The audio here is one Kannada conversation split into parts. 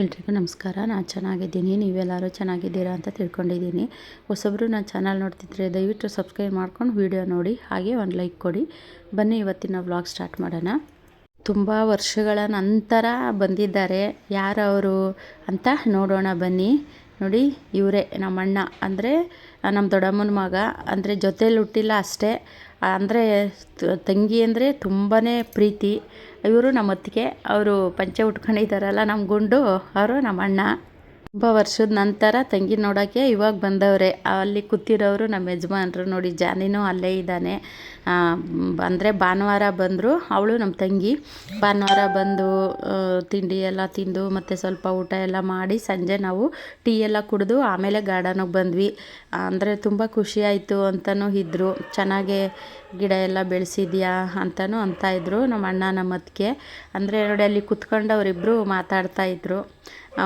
ಎಲ್ರಿಗೂ ನಮಸ್ಕಾರ. ನಾನು ಚೆನ್ನಾಗಿದ್ದೀನಿ. ನೀವೆಲ್ಲರೂ ಚೆನ್ನಾಗಿದ್ದೀರಾ ಅಂತ ತಿಳ್ಕೊಂಡಿದ್ದೀನಿ. ಹೊಸೊಬ್ಬರು ನಾನು ಚಾನಲ್ ನೋಡ್ತಿದ್ರೆ ದಯವಿಟ್ಟು ಸಬ್ಸ್ಕ್ರೈಬ್ ಮಾಡ್ಕೊಂಡು ವಿಡಿಯೋ ನೋಡಿ. ಹಾಗೆ ಒಂದು ಲೈಕ್ ಕೊಡಿ. ಬನ್ನಿ ಇವತ್ತಿನ ವ್ಲಾಗ್ ಸ್ಟಾರ್ಟ್ ಮಾಡೋಣ. ತುಂಬ ವರ್ಷಗಳ ನಂತರ ಬಂದಿದ್ದಾರೆ. ಯಾರವರು ಅಂತ ನೋಡೋಣ ಬನ್ನಿ. ನೋಡಿ, ಇವರೇ ನಮ್ಮಣ್ಣ. ಅಂದರೆ ನಮ್ಮ ದೊಡ್ಡಮ್ಮನ ಮಗ. ಅಂದರೆ, ಜೊತೇಲಿ ಹುಟ್ಟಿಲ್ಲ ಅಷ್ಟೇ. ಅಂದರೆ ತಂಗಿ ಅಂದರೆ ತುಂಬಾ ಪ್ರೀತಿ. ಇವರು ನಮ್ಮ ಅತ್ತಿಗೆ ಅವರು ಪಂಚೆ ಉಟ್ಕೊಂಡಿದ್ದಾರಲ್ಲ ನಮ್ಮ ಗುಂಡು, ಅವರು ನಮ್ಮ ಅಣ್ಣ ತುಂಬ ವರ್ಷದ ನಂತರ ತಂಗಿ ನೋಡೋಕ್ಕೆ ಇವಾಗ ಬಂದವ್ರೆ. ಅಲ್ಲಿ ಕೂತಿರೋರು ನಮ್ಮ ಯಜಮಾನ್ರು ನೋಡಿ ಜಾನಿನೂ ಅಲ್ಲೇ ಇದ್ದಾನೆ. ಅಂದರೆ ಭಾನುವಾರ ಬಂದರು ಅವಳು ನಮ್ಮ ತಂಗಿ. ಭಾನುವಾರ ಬಂದು ತಿಂಡಿ ಎಲ್ಲ ತಿಂದು ಮತ್ತು ಸ್ವಲ್ಪ ಊಟ ಎಲ್ಲ ಮಾಡಿ ಸಂಜೆ ನಾವು ಟೀ ಎಲ್ಲ ಕುಡಿದು ಆಮೇಲೆ ಗಾರ್ಡನಿಗೆ ಬಂದ್ವಿ. ಅಂದರೆ ತುಂಬ ಖುಷಿಯಾಯಿತು ಅಂತಲೂ ಇದ್ದರು ಚೆನ್ನಾಗೆ ಗಿಡ ಎಲ್ಲ ಬೆಳೆಸಿದ್ಯಾ ಅಂತಲೂ ಅಂತ ಇದ್ದರು ನಮ್ಮ ಅಣ್ಣ ನಮ್ಮ ಅತ್ತಿಗೆ. ಅಂದರೆ ನೋಡಿ ಅಲ್ಲಿ ಕುತ್ಕೊಂಡು ಅವರಿಬ್ಬರು ಮಾತಾಡ್ತಾ ಇದ್ರು. ಆ,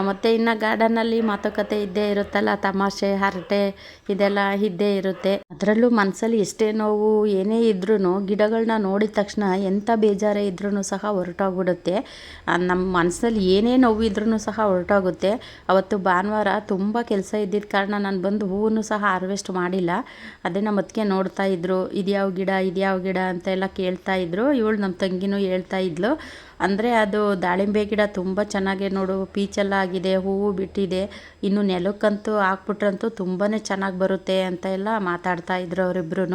ಮತ್ತು ಇನ್ನು ಗಾರ್ಡನಲ್ಲಿ ಮಾತುಕತೆ ಇದ್ದೇ ಇರುತ್ತಲ್ಲ, ತಮಾಷೆ, ಹರಟೆ, ಇದೆಲ್ಲ ಇದ್ದೇ ಇರುತ್ತೆ. ಅದರಲ್ಲೂ ಮನಸ್ಸಲ್ಲಿ ಎಷ್ಟೇ ನೋವು ಏನೇ ಇದ್ರೂ ಗಿಡಗಳನ್ನ ನೋಡಿದ ತಕ್ಷಣ ಎಂಥ ಬೇಜಾರೇ ಇದ್ರೂ ಸಹ ಹೊರಟೋಗ್ಬಿಡುತ್ತೆ. ನಮ್ಮ ಮನಸ್ಸಲ್ಲಿ ಏನೇ ನೋವು ಇದ್ರೂ ಸಹ ಹೊರಟೋಗುತ್ತೆ. ಅವತ್ತು ಭಾನುವಾರ ತುಂಬ ಕೆಲಸ ಇದ್ದಿದ್ದ ಕಾರಣ ನಾನು ಬಂದು ಹೂವನ್ನು ಸಹ ಹಾರ್ವೆಸ್ಟ್ ಮಾಡಿಲ್ಲ. ಅದೇ ನಮ್ಮ ಅದಕ್ಕೆ ನೋಡ್ತಾ ಇದ್ರು, ಇದ್ಯಾವ ಗಿಡ ಇದ್ಯಾವ ಗಿಡ ಅಂತ ಎಲ್ಲ ಕೇಳ್ತಾ ಇದ್ರು. ಇವಳು ನಮ್ಮ ತಂಗಿನೂ ಹೇಳ್ತಾ ಇದ್ಲು ಅಂದರೆ ಅದು ದಾಳಿಂಬೆ ಗಿಡ ತುಂಬ ಚೆನ್ನಾಗಿ ನೋಡು, ಪೀಚೆಲ್ಲ ಆಗಿದೆ, ಹೂವು ಬಿಟ್ಟಿದೆ, ಇನ್ನು ನೆಲಕ್ಕಂತೂ ಹಾಕ್ಬಿಟ್ರಂತೂ ತುಂಬಾ ಚೆನ್ನಾಗಿ ಬರುತ್ತೆ ಅಂತ ಎಲ್ಲ ಮಾತಾಡ್ತಾ ಇದ್ರು ಅವರಿಬ್ರು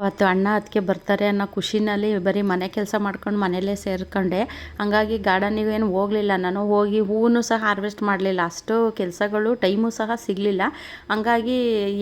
ಅವತ್ತು ಅಣ್ಣ ಅದಕ್ಕೆ ಬರ್ತಾರೆ ಅನ್ನೋ ಖುಷಿನಲ್ಲಿ ಬರೀ ಮನೆ ಕೆಲಸ ಮಾಡ್ಕೊಂಡು ಮನೆಯಲ್ಲೇ ಸೇರ್ಕೊಂಡೆ. ಹಂಗಾಗಿ ಗಾರ್ಡನಿಗೆ ಏನು ಹೋಗಲಿಲ್ಲ. ನಾನು ಹೋಗಿ ಹೂವು ಸಹ ಹಾರ್ವೆಸ್ಟ್ ಮಾಡಲಿಲ್ಲ. ಅಷ್ಟು ಕೆಲಸಗಳು ಟೈಮು ಸಹ ಸಿಗಲಿಲ್ಲ. ಹಂಗಾಗಿ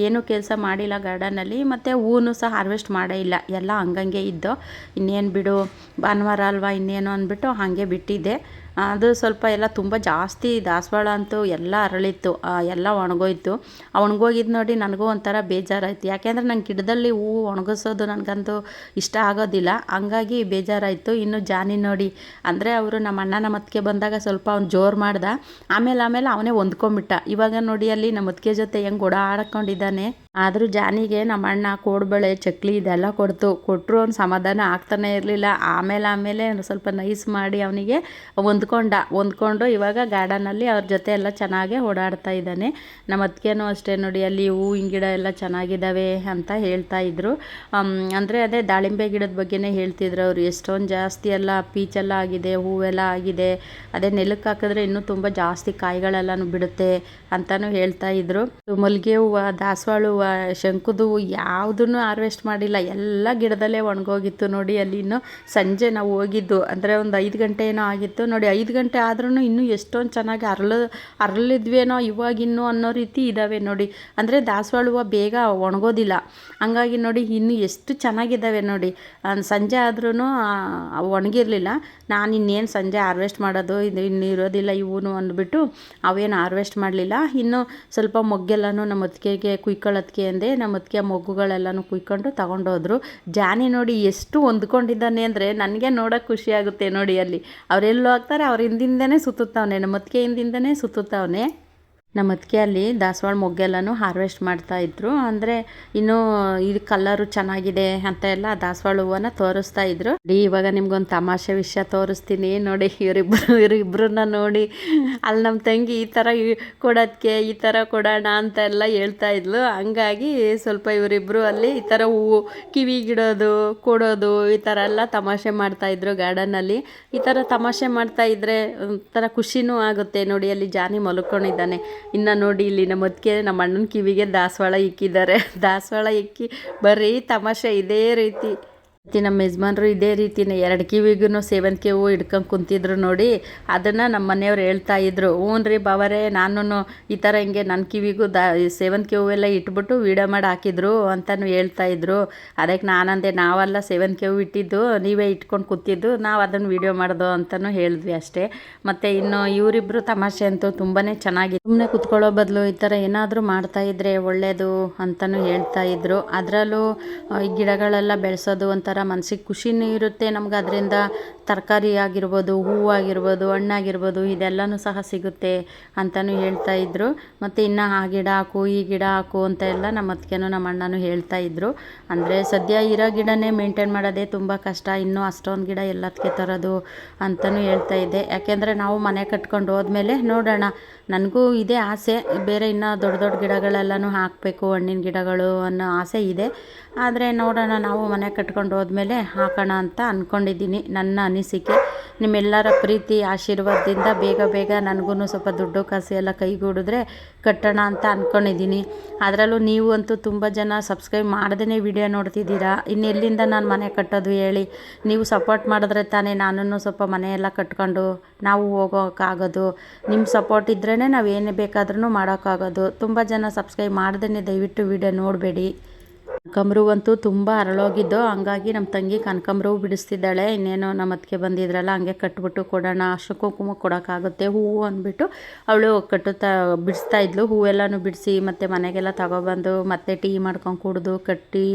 ಏನೂ ಕೆಲಸ ಮಾಡಿಲ್ಲ ಗಾರ್ಡನಲ್ಲಿ ಮತ್ತು ಹೂವನ್ನು ಸಹ ಹಾರ್ವೆಸ್ಟ್ ಮಾಡೇ ಇಲ್ಲ. ಎಲ್ಲ ಹಂಗಂಗೆ ಇದ್ದು, ಇನ್ನೇನು ಬಿಡು, ಭಾನುವಾರ ಅಲ್ವಾ ಇನ್ನೇನು ಅಂದ್ಬಿಟ್ಟು ಹಾಗೆ ಬಿಟ್ಟಿದ್ದೆ. ಅದು ಸ್ವಲ್ಪ ಎಲ್ಲ ತುಂಬ ಜಾಸ್ತಿ ದಾಸವಾಳ ಅಂತೂ ಎಲ್ಲ ಅರಳಿತ್ತು ಎಲ್ಲ ಒಣಗೋಯ್ತು. ಆ ಒಣಗೋಗಿದ್ದು ನೋಡಿ ನನಗೂ ಒಂಥರ ಬೇಜಾರಾಯಿತು. ಯಾಕೆಂದರೆ ನಂಗೆ ಗಿಡದಲ್ಲಿ ಹೂವು ಒಣಗಿಸೋದು ನನಗಂತೂ ಇಷ್ಟ ಆಗೋದಿಲ್ಲ. ಹಂಗಾಗಿ ಬೇಜಾರಾಯಿತು. ಇನ್ನು ಜಾನಿ ನೋಡಿ, ಅಂದರೆ ಅವರು ನಮ್ಮ ಅಣ್ಣ ನಮ್ಮ ಅತ್ತಿಗೆ ಬಂದಾಗ ಸ್ವಲ್ಪ ಅವ್ನು ಜೋರು ಮಾಡ್ದ. ಆಮೇಲೆ ಆಮೇಲೆ ಅವನೇ ಹೊಂದ್ಕೊಂಬಿಟ್ಟ. ಇವಾಗ ನೋಡಿ ಅಲ್ಲಿ ನಮ್ಮ ಅತ್ತಿಗೆ ಜೊತೆ ಹೆಂಗೆ ಓಡಾಡ್ಕೊಂಡಿದ್ದಾನೆ. ಆದರೂ ಜಾನಿಗೆ ನಮ್ಮ ಅಣ್ಣ ಕೋಡ್ಬಳೆ, ಚಕ್ಲಿ ಇದೆಲ್ಲ ಕೊಡ್ತು. ಕೊಟ್ಟರು ಅವ್ನು ಸಮಾಧಾನ ಆಗ್ತಾನೆ ಇರಲಿಲ್ಲ. ಆಮೇಲೆ ಆಮೇಲೆ ಒಂದ್ ಸ್ವಲ್ಪ ನೈಸ್ ಮಾಡಿ ಅವನಿಗೆ ಹೊಂದ್ಕೊಂಡ, ಹೊಂದ್ಕೊಂಡು ಇವಾಗ ಗಾರ್ಡನಲ್ಲಿ ಅವ್ರ ಜೊತೆ ಎಲ್ಲ ಚೆನ್ನಾಗೆ ಓಡಾಡ್ತಾ ಇದ್ದಾನೆ. ನಮ್ಮ ಅತ್ತಿಗೆನೂ ಅಷ್ಟೇ ನೋಡಿ, ಅಲ್ಲಿ ಹೂವಿನ ಗಿಡ ಎಲ್ಲ ಚೆನ್ನಾಗಿದ್ದಾವೆ ಅಂತ ಹೇಳ್ತಾ ಇದ್ರು. ಅಂದರೆ ಅದೇ ದಾಳಿಂಬೆ ಗಿಡದ ಬಗ್ಗೆನೇ ಹೇಳ್ತಿದ್ರು ಅವರು. ಎಷ್ಟೊಂದು ಜಾಸ್ತಿ ಎಲ್ಲ ಪೀಚೆಲ್ಲ ಆಗಿದೆ, ಹೂವೆಲ್ಲ ಆಗಿದೆ. ಅದೇ ನೆಲಕ್ಕೆ ಹಾಕಿದ್ರೆ ಇನ್ನೂ ತುಂಬ ಜಾಸ್ತಿ ಕಾಯಿಗಳೆಲ್ಲನೂ ಬಿಡುತ್ತೆ ಅಂತಲೂ ಹೇಳ್ತಾ ಇದ್ರು. ಮಲ್ಲಿಗೆ ಹೂವು, ದಾಸವಾಳ ಹೂವು, ಶಂಕುದು ಹೂವು ಯಾವುದನ್ನು ಹಾರ್ವೆಸ್ಟ್ ಮಾಡಿಲ್ಲ. ಎಲ್ಲ ಗಿಡದಲ್ಲೇ ಒಣಗೋಗಿತ್ತು ನೋಡಿ, ಅಲ್ಲಿ ಇನ್ನು ಸಂಜೆ ನಾವು ಹೋಗಿದ್ದು. ಅಂದರೆ ಒಂದು ಐದು ಗಂಟೆ ಏನೋ ಆಗಿತ್ತು. ನೋಡಿ ಐದು ಗಂಟೆ ಆದ್ರೂ ಇನ್ನೂ ಎಷ್ಟೊಂದು ಚೆನ್ನಾಗಿ ಅರಳು, ಅರಳಿದ್ವೇನೋ ಇವಾಗಿನ್ನೂ ಅನ್ನೋ ರೀತಿ ಇದ್ದಾವೆ ನೋಡಿ. ಅಂದರೆ ದಾಸವಾಳ ಹೂವು ಬೇಗ ಒಣಗೋದಿಲ್ಲ. ಹಂಗಾಗಿ ನೋಡಿ ಇನ್ನೂ ಎಷ್ಟು ಚೆನ್ನಾಗಿದ್ದಾವೆ ನೋಡಿ. ಸಂಜೆ ಆದ್ರೂ ಒಣಗಿರಲಿಲ್ಲ. ನಾನು ಇನ್ನೇನು ಸಂಜೆ ಹಾರ್ವೆಸ್ಟ್ ಮಾಡೋದು, ಇದು ಇನ್ನು ಇರೋದಿಲ್ಲ ಇವನು ಅಂದ್ಬಿಟ್ಟು ಅವೇನು ಹಾರ್ವೆಸ್ಟ್ ಮಾಡಲಿಲ್ಲ. ಇನ್ನು ಸ್ವಲ್ಪ ಮೊಗ್ಗೆಲ್ಲನೂ ನಮ್ಮ ಅತ್ತಿಗೆಗೆ ಕುಯ್ಕೊಳ್ಳೋದಕ್ಕೆ ಅಂದೆ, ನಮ್ಮ ಅತ್ತಿಗೆ ಮೊಗ್ಗುಗಳೆಲ್ಲನೂ ಕುಯ್ಕೊಂಡು ತಗೊಂಡೋದ್ರು. ಜಾನಿ ನೋಡಿ ಎಷ್ಟು ಹೊಂದ್ಕೊಂಡಿದ್ದಾನೆ ಅಂದರೆ ನನಗೆ ನೋಡೋಕೆ ಖುಷಿಯಾಗುತ್ತೆ ನೋಡಿ ಅಲ್ಲಿ. ಅವರೆಲ್ಲೋ ಹೋಗ್ತಾರೆ ಅವ್ರ ಹಿಂದಿಂದನೇ ಸುತ್ತುತ್ತವನೆ ನಮ್ಮ ಮತ್ತಿಗೆ ಹಿಂದಿಂದನೇ ಸುತ್ತುತ್ತವನೆ. ನಮ್ಮ ಅಲ್ಲಿ ದಾಸವಾಳ ಮೊಗ್ಗೆಲ್ಲನೂ ಹಾರ್ವೆಸ್ಟ್ ಮಾಡ್ತಾ ಇದ್ರು. ಅಂದರೆ ಇನ್ನೂ ಇದು ಕಲರು ಚೆನ್ನಾಗಿದೆ ಅಂತ ಎಲ್ಲ ದಾಸವಾಳ ಹೂವನ್ನ ತೋರಿಸ್ತಾ ಇದ್ರು. ನೋಡಿ ಇವಾಗ ನಿಮ್ಗೊಂದು ತಮಾಷೆ ವಿಷಯ ತೋರಿಸ್ತೀನಿ. ನೋಡಿ ಇವರಿಬ್ಬರು ಇವರಿಬ್ಬರನ್ನ ನೋಡಿ. ಅಲ್ಲಿ ನಮ್ಮ ತಂಗಿ ಈ ಥರ ಕೊಡೋದಕ್ಕೆ ಈ ಥರ ಕೊಡೋಣ ಅಂತ ಎಲ್ಲ ಹೇಳ್ತಾ ಇದ್ಲು. ಹಂಗಾಗಿ ಸ್ವಲ್ಪ ಇವರಿಬ್ಬರು ಅಲ್ಲಿ ಈ ಥರ ಹೂವು ಕಿವಿಗಿಡೋದು ಕೊಡೋದು ಈ ಥರ ಎಲ್ಲ ತಮಾಷೆ ಮಾಡ್ತಾ ಇದ್ರು ಗಾರ್ಡನಲ್ಲಿ ಈ ಥರ ತಮಾಷೆ ಮಾಡ್ತಾ ಇದ್ರೆ ಒಂಥರ ಖುಷಿನೂ ಆಗುತ್ತೆ. ನೋಡಿ, ಅಲ್ಲಿ ಜಾನಿ ಮಲ್ಕೊಂಡಿದ್ದಾನೆ. ಇನ್ನು ನೋಡಿ ಇಲ್ಲಿ ನಮ್ಮ ಅತ್ತಿಗೆ ನಮ್ಮ ಅಣ್ಣನ ಕಿವಿಗೆ ದಾಸವಾಳ ಇಕ್ಕಿದ್ದಾರೆ. ದಾಸವಾಳ ಇಕ್ಕಿ ಬರೀ ತಮಾಷೆ ಇದೇ ರೀತಿ. ನಮ್ಮ ಯಜಮಾನ್ರು ಇದೇ ರೀತಿನೇ ಎರಡು ಕಿವಿಗೂ ಸೇವಂತಿಗೆ ಹೂವು ಹಿಡ್ಕೊಂಡು ಕುಂತಿದ್ರು ನೋಡಿ ಅದನ್ನು ನಮ್ಮ ಮನೆಯವ್ರು ಹೇಳ್ತಾ ಇದ್ರು ಹ್ಞೂ ರೀ ಬಾವರೇ ನಾನು ಈ ಥರ ಹಿಂಗೆ ನನ್ನ ಕಿವಿಗೂ ದಾ ಸೇವಂತಿಗೆ ಹೂವೆಲ್ಲ ಇಟ್ಬಿಟ್ಟು ವೀಡಿಯೋ ಮಾಡಿ ಹಾಕಿದ್ರು ಅಂತಲೂ ಹೇಳ್ತಾ ಇದ್ರು. ಅದಕ್ಕೆ ನಾನಂದೆ, ನಾವೆಲ್ಲ ಸೇವಂತಿಗೆ ಹೂವು ಇಟ್ಟಿದ್ದು, ನೀವೇ ಇಟ್ಕೊಂಡು ಕೂತಿದ್ದು, ನಾವು ಅದನ್ನು ವೀಡಿಯೋ ಮಾಡ್ದೋ ಅಂತಲೂ ಹೇಳಿದ್ವಿ ಅಷ್ಟೇ. ಮತ್ತು ಇನ್ನು ಇವರಿಬ್ಬರು ತಮಾಷೆ ಅಂತೂ ತುಂಬಾ ಚೆನ್ನಾಗಿ ಸುಮ್ಮನೆ ಕುತ್ಕೊಳ್ಳೋ ಬದಲು ಈ ಥರ ಏನಾದರೂ ಮಾಡ್ತಾ ಇದ್ರೆ ಒಳ್ಳೆಯದು ಅಂತಲೂ ಹೇಳ್ತಾ ಇದ್ರು. ಅದರಲ್ಲೂ ಈ ಗಿಡಗಳೆಲ್ಲ ಬೆಳೆಸೋದು ಒಂಥರ ಒಂಥರ ಮನ್ಸಿಗೆ ಖುಷಿನೂ ಇರುತ್ತೆ. ನಮ್ಗೆ ಅದರಿಂದ ತರಕಾರಿ ಆಗಿರ್ಬೋದು ಹೂ ಆಗಿರ್ಬೋದು, ಹಣ್ಣಾಗಿರ್ಬೋದು, ಇದೆಲ್ಲನೂ ಸಹ ಸಿಗುತ್ತೆ ಅಂತಲೂ ಹೇಳ್ತಾ ಇದ್ದರು ಮತ್ತು ಇನ್ನು ಆ ಗಿಡ ಹಾಕು, ಈ ಗಿಡ ಹಾಕು ಅಂತ ಎಲ್ಲ ನಮ್ಮ ಅತ್ತಿಗೆನೂ, ನಮ್ಮ ಅಣ್ಣನೂ ಹೇಳ್ತಾ ಇದ್ದರು ಅಂದರೆ ಸದ್ಯ ಇರೋ ಗಿಡನೇ ಮೇಂಟೈನ್ ಮಾಡೋದೇ ತುಂಬ ಕಷ್ಟ. ಇನ್ನೂ ಅಷ್ಟೊಂದು ಗಿಡ ಎಲ್ಲದಕ್ಕೆ ತರೋದು ಅಂತಲೂ ಹೇಳ್ತಾ ಇದ್ದೆ. ಯಾಕೆಂದರೆ ನಾವು ಮನೆ ಕಟ್ಕೊಂಡು ಹೋದ್ಮೇಲೆ ನೋಡೋಣ. ನನಗೂ ಇದೇ ಆಸೆ. ಬೇರೆ ಇನ್ನೂ ದೊಡ್ಡ ದೊಡ್ಡ ಗಿಡಗಳೆಲ್ಲನೂ ಹಾಕಬೇಕು, ಹಣ್ಣಿನ ಗಿಡಗಳು ಅನ್ನೋ ಆಸೆ ಇದೆ. ಆದರೆ ನೋಡೋಣ, ನಾವು ಮನೆ ಕಟ್ಕೊಂಡು ಹೋದ್ಮೇಲೆ ಹಾಕೋಣ ಅಂತ ಅಂದ್ಕೊಂಡಿದ್ದೀನಿ ನನ್ನ ಅನಿಸಿಕೆ. ನಿಮ್ಮೆಲ್ಲರ ಪ್ರೀತಿ, ಆಶೀರ್ವಾದದಿಂದ ಬೇಗ ಬೇಗ ನನಗೂ ಸ್ವಲ್ಪ ದುಡ್ಡು ಕಾಸು ಎಲ್ಲ ಕೈಗೂಡಿದ್ರೆ ಕಟ್ಟೋಣ ಅಂತ ಅಂದ್ಕೊಂಡಿದ್ದೀನಿ ಅದರಲ್ಲೂ ನೀವು ಅಂತೂ ತುಂಬ ಜನ ಸಬ್ಸ್ಕ್ರೈಬ್ ಮಾಡ್ದೇ ವಿಡಿಯೋ ನೋಡ್ತಿದ್ದೀರಾ? ಇನ್ನೆಲ್ಲಿಂದ ನಾನು ಮನೆ ಕಟ್ಟೋದು ಹೇಳಿ? ನೀವು ಸಪೋರ್ಟ್ ಮಾಡಿದ್ರೆ ತಾನೇ ನಾನು ಸ್ವಲ್ಪ ಮನೆಯೆಲ್ಲ ಕಟ್ಕೊಂಡು ನಾವು ಹೋಗೋಕ್ಕಾಗೋದು. ನಿಮ್ಮ ಸಪೋರ್ಟ್ ಇದ್ರೇ ನಾವು ಏನೇ ಬೇಕಾದ್ರೂ ಮಾಡೋಕ್ಕಾಗೋದು. ತುಂಬ ಜನ ಸಬ್ಸ್ಕ್ರೈಬ್ ಮಾಡ್ದೇ ದಯವಿಟ್ಟು ವಿಡಿಯೋ ನೋಡಬೇಡಿ. ಕನಕಾಂಬ್ರ ಅಂತೂ ತುಂಬ ಅರಳೋಗಿದ್ದು, ಹಂಗಾಗಿ ನಮ್ಮ ತಂಗಿ ಕನಕಾಂಬ್ರವು ಬಿಡಿಸ್ತಿದ್ದಾಳೆ. ಇನ್ನೇನು ನಮ್ಮ ಅತ್ತಿಗೆ ಬಂದಿದ್ರಲ್ಲ, ಹಂಗೆ ಕಟ್ಬಿಟ್ಟು ಕೊಡೋಣ, ಅಷ್ಟು ಕುಂಕುಮ ಕೊಡೋಕ್ಕಾಗುತ್ತೆ ಹೂವು ಅಂದ್ಬಿಟ್ಟು ಅವಳು ಕಟ್ಟುತ್ತಾ, ಬಿಡಿಸ್ತಾ ಇದ್ಲು. ಹೂವೆಲ್ಲನೂ ಬಿಡಿಸಿ ಮತ್ತು ಮನೆಗೆಲ್ಲ ತಗೊಬಂದು ಮತ್ತೆ ಟೀ ಮಾಡ್ಕೊಂಡು ಕುಡಿದು ಕಟ್ಟಿ,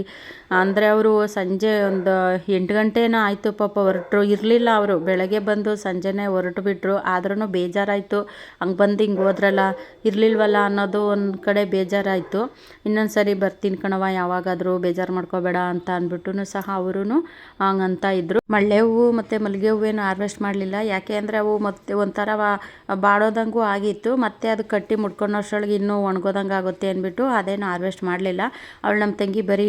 ಅಂದರೆ ಅವರು ಸಂಜೆ ಒಂದು ಎಂಟು ಗಂಟೆನೋ ಆಯಿತು ಪಾಪ ಹೊರಟರು ಇರಲಿಲ್ಲ ಅವರು. ಬೆಳಗ್ಗೆ ಬಂದು ಸಂಜೆನೇ ಹೊರಟು ಬಿಟ್ಟರು ಆದ್ರೂ ಬೇಜಾರಾಯಿತು. ಹಂಗೆ ಬಂದು ಹಿಂಗೆ ಹೋದ್ರಲ್ಲ, ಇರಲಿಲ್ವಲ್ಲ ಅನ್ನೋದು ಒಂದು ಕಡೆ ಬೇಜಾರಾಯಿತು. ಇನ್ನೊಂದು ಸರಿ ಬರ್ತೀನಿ ಕಣವ ಯಾವಾಗಾದರೂ ಬೇಜಾರು ಮಾಡ್ಕೋಬೇಡ ಅಂತ ಅಂದ್ಬಿಟ್ಟು ಸಹ ಅವರು ಹಂಗಂತ ಇದ್ದರು ಮಳ್ಳೆ ಹೂವು ಮತ್ತು ಮಲ್ಲಿಗೆ ಹೂವೇನು ಹಾರ್ವೆಸ್ಟ್ ಮಾಡಲಿಲ್ಲ. ಯಾಕೆ ಅಂದರೆ ಅವು ಮತ್ತೆ ಒಂಥರ ಬಾಡೋದಂಗೂ ಆಗಿತ್ತು. ಮತ್ತೆ ಅದು ಕಟ್ಟಿ ಮುಡ್ಕೊಳೋಷ್ರೊಳಗೆ ಇನ್ನೂ ಒಣಗೋದಂಗೆ ಆಗುತ್ತೆ ಅಂದ್ಬಿಟ್ಟು ಅದೇನು ಹಾರ್ವೆಸ್ಟ್ ಮಾಡಲಿಲ್ಲ. ಅವಳು ನಮ್ಮ ತಂಗಿ ಬರೀ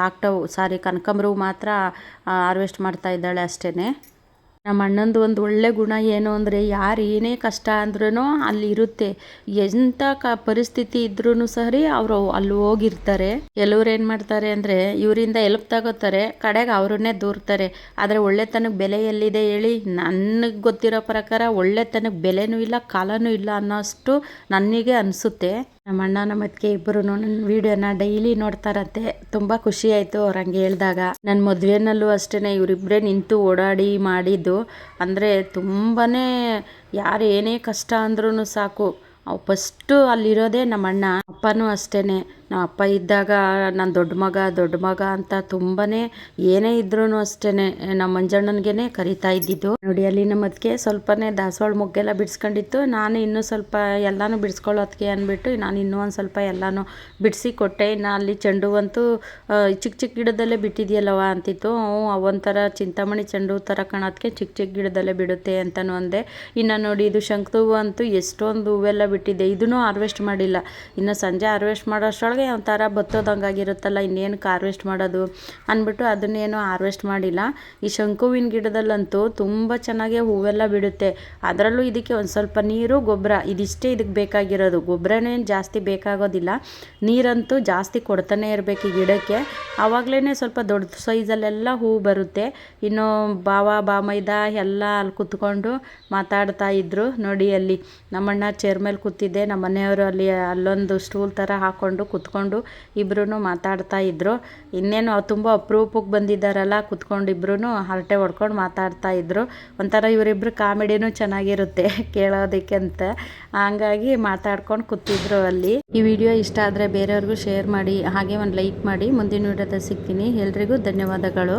ಕಾಕ್ಟವು ಸಾರಿ ಕನಕಂಬ್ರ ಮಾತ್ರ ಹಾರ್ವೆಸ್ಟ್ ಮಾಡ್ತಾ ಇದ್ದಾಳೆ ಅಷ್ಟೇ ನಮ್ಮ ಅಣ್ಣಂದು ಒಂದು ಒಳ್ಳೆ ಗುಣ ಏನು ಅಂದರೆ ಯಾರು ಏನೇ ಕಷ್ಟ ಅಂದ್ರೂ ಅಲ್ಲಿ ಇರುತ್ತೆ. ಎಂಥ ಕ ಪರಿಸ್ಥಿತಿ ಇದ್ರೂ ಸರಿ ಅವರು ಅಲ್ಲಿ ಹೋಗಿರ್ತಾರೆ. ಕೆಲವ್ರು ಏನು ಮಾಡ್ತಾರೆ ಅಂದರೆ ಇವರಿಂದ ಎಲ್ಪ್ ತಗೋತಾರೆ, ಕಡೆಗೆ ಅವರನ್ನೇ ದೂರ್ತಾರೆ. ಆದರೆ ಒಳ್ಳೆತನಕ್ಕೆ ಬೆಲೆ ಎಲ್ಲಿದೆ ಹೇಳಿ ನನಗೆ ಗೊತ್ತಿರೋ ಪ್ರಕಾರ ಒಳ್ಳೆತನಕ್ಕೆ ಬೆಲೆನೂ ಇಲ್ಲ, ಕಾಲನೂ ಇಲ್ಲ ಅನ್ನೋಷ್ಟು ನನಗೆ ಅನಿಸುತ್ತೆ. ನಮ್ಮ ಅಣ್ಣ, ನಮ್ಮ ಅತ್ತಿಗೆ ಇಬ್ಬರು ನನ್ನ ವೀಡಿಯೋನ ಡೈಲಿ ನೋಡ್ತಾರಂತೆ. ತುಂಬ ಖುಷಿ ಆಯ್ತು ಅವ್ರು ಹಂಗೆ ಹೇಳಿದಾಗ. ನನ್ನ ಮದುವೆನಲ್ಲೂ ಅಷ್ಟೇ ಇವರಿಬ್ಬರೇ ನಿಂತು ಓಡಾಡಿ ಮಾಡಿದ್ದು. ಅಂದರೆ ತುಂಬಾ ಯಾರು ಏನೇ ಕಷ್ಟ ಅಂದ್ರೂ ಸಾಕು. ಅವು ಫಸ್ಟು ಅಲ್ಲಿರೋದೇ ನಮ್ಮ ಅಣ್ಣ, ಅಪ್ಪನೂ ಅಷ್ಟೇ ನಮ್ಮ ಅಪ್ಪ ಇದ್ದಾಗ ನನ್ನ ದೊಡ್ಡ ಮಗ ದೊಡ್ಡ ಮಗ ಅಂತ ತುಂಬಾ ಏನೇ ಇದ್ರೂ ಅಷ್ಟೇ ನಮ್ಮ ಮಂಜಣ್ಣನಿಗೆ ಕರಿತಾ ಇದ್ದಿದ್ದು. ನೋಡಿ, ಅಲ್ಲಿ ನಮ್ಮ ಅದಕ್ಕೆ ಸ್ವಲ್ಪನೇ ದಾಸವಾಳ ಮೊಗ್ಗೆಲ್ಲ ಬಿಡಿಸ್ಕೊಂಡಿತ್ತು. ನಾನು ಇನ್ನೂ ಸ್ವಲ್ಪ ಎಲ್ಲನೂ ಬಿಡಿಸ್ಕೊಳ್ಳೋದಕ್ಕೆ ಅಂದ್ಬಿಟ್ಟು, ನಾನು ಇನ್ನೂ ಒಂದು ಸ್ವಲ್ಪ ಎಲ್ಲನೂ ಬಿಡಿಸಿ ಕೊಟ್ಟೆ. ಇನ್ನು ಅಲ್ಲಿ ಚೆಂಡು ಅಂತೂ ಚಿಕ್ಕ ಚಿಕ್ಕ ಗಿಡದಲ್ಲೇ ಬಿಟ್ಟಿದೆಯಲ್ಲವ ಅಂತಿತ್ತು. ಅವೊಂಥರ ಚಿಂತಾಮಣಿ ಚೆಂಡು ಥರ ಕಾಣೋದಕ್ಕೆ ಚಿಕ್ಕ ಚಿಕ್ಕ ಗಿಡದಲ್ಲೇ ಬಿಡುತ್ತೆ ಅಂತಲೂ ಅಂದೆ. ಇನ್ನು ನೋಡಿ, ಇದು ಶಂಕು ಹೂವು ಅಂತೂ ಎಷ್ಟೊಂದು ಹೂವೆಲ್ಲ ಬಿಟ್ಟಿದೆ. ಇದನ್ನೂ ಹಾರ್ವೆಸ್ಟ್ ಮಾಡಿಲ್ಲ. ಇನ್ನು ಸಂಜೆ ಹಾರ್ವೆಸ್ಟ್ ಮಾಡೋಷ್ಟರೊಳಗೆ ಒಂಥರ ಬತ್ತೋದಂಗಾಗಿರುತ್ತಲ್ಲ, ಇನ್ನೇನು ಹಾರ್ವೆಸ್ಟ್ ಮಾಡೋದು ಅಂದ್ಬಿಟ್ಟು ಅದನ್ನೇನು ಹಾರ್ವೆಸ್ಟ್ ಮಾಡಿಲ್ಲ. ಈ ಶಂಕುವಿನ ಗಿಡದಲ್ಲಂತೂ ತುಂಬ ಚೆನ್ನಾಗಿ ಹೂವೆಲ್ಲ ಬಿಡುತ್ತೆ. ಅದರಲ್ಲೂ ಇದಕ್ಕೆ ಒಂದು ಸ್ವಲ್ಪ ನೀರು, ಗೊಬ್ಬರ, ಇದಿಷ್ಟೇ ಇದಕ್ಕೆ ಬೇಕಾಗಿರೋದು. ಗೊಬ್ಬರನೇನು ಜಾಸ್ತಿ ಬೇಕಾಗೋದಿಲ್ಲ. ನೀರಂತೂ ಜಾಸ್ತಿ ಕೊಡ್ತಾನೆ ಇರಬೇಕು ಈ ಗಿಡಕ್ಕೆ. ಆವಾಗಲೇ ಸ್ವಲ್ಪ ದೊಡ್ಡ ಸೈಜಲ್ಲೆಲ್ಲ ಹೂ ಬರುತ್ತೆ. ಇನ್ನು ಬಾವ, ಬಾಮೈದ ಎಲ್ಲ ಅಲ್ಲಿ ಕೂತ್ಕೊಂಡು ಮಾತಾಡ್ತಾ ಇದ್ರು. ನೋಡಿ ಅಲ್ಲಿ ನಮ್ಮಣ್ಣ ಚೇರ್ ಮೇಲೆ ಕೂತಿದ್ದೆ. ನಮ್ಮ ಮನೆಯವರು ಅಲ್ಲಿ ಅಲ್ಲೊಂದು ಸ್ಟೂಲ್ ಥರ ಹಾಕ್ಕೊಂಡು ಕುತ್ಕೊಂಡು ಇಬ್ಬರೂ ಮಾತಾಡ್ತಾ ಇದ್ದರು ಇನ್ನೇನು ತುಂಬ ಅಪ್ರೂಪಕ್ಕೆ ಬಂದಿದ್ದಾರಲ್ಲ, ಕುತ್ಕೊಂಡು ಇಬ್ಬರೂ ಹರಟೆ ಹೊಡ್ಕೊಂಡು ಮಾತಾಡ್ತಾ ಇದ್ದರು ಒಂಥರ ಇವರಿಬ್ಬರು ಕಾಮಿಡಿನೂ ಚೆನ್ನಾಗಿರುತ್ತೆ ಕೇಳೋದಕ್ಕೆ ಅಂತ ಹಂಗಾಗಿ ಮಾತಾಡ್ಕೊಂಡು ಕೂತಿದ್ರು ಅಲ್ಲಿ. ಈ ವಿಡಿಯೋ ಇಷ್ಟ ಆದರೆ ಬೇರೆಯವ್ರಿಗೂ ಶೇರ್ ಮಾಡಿ, ಹಾಗೆ ಒಂದು ಲೈಕ್ ಮಾಡಿ. ಮುಂದಿನ ವಿಡಿಯೋದಲ್ಲಿ ಸಿಗ್ತೀನಿ. ಎಲ್ರಿಗೂ ಧನ್ಯವಾದಗಳು.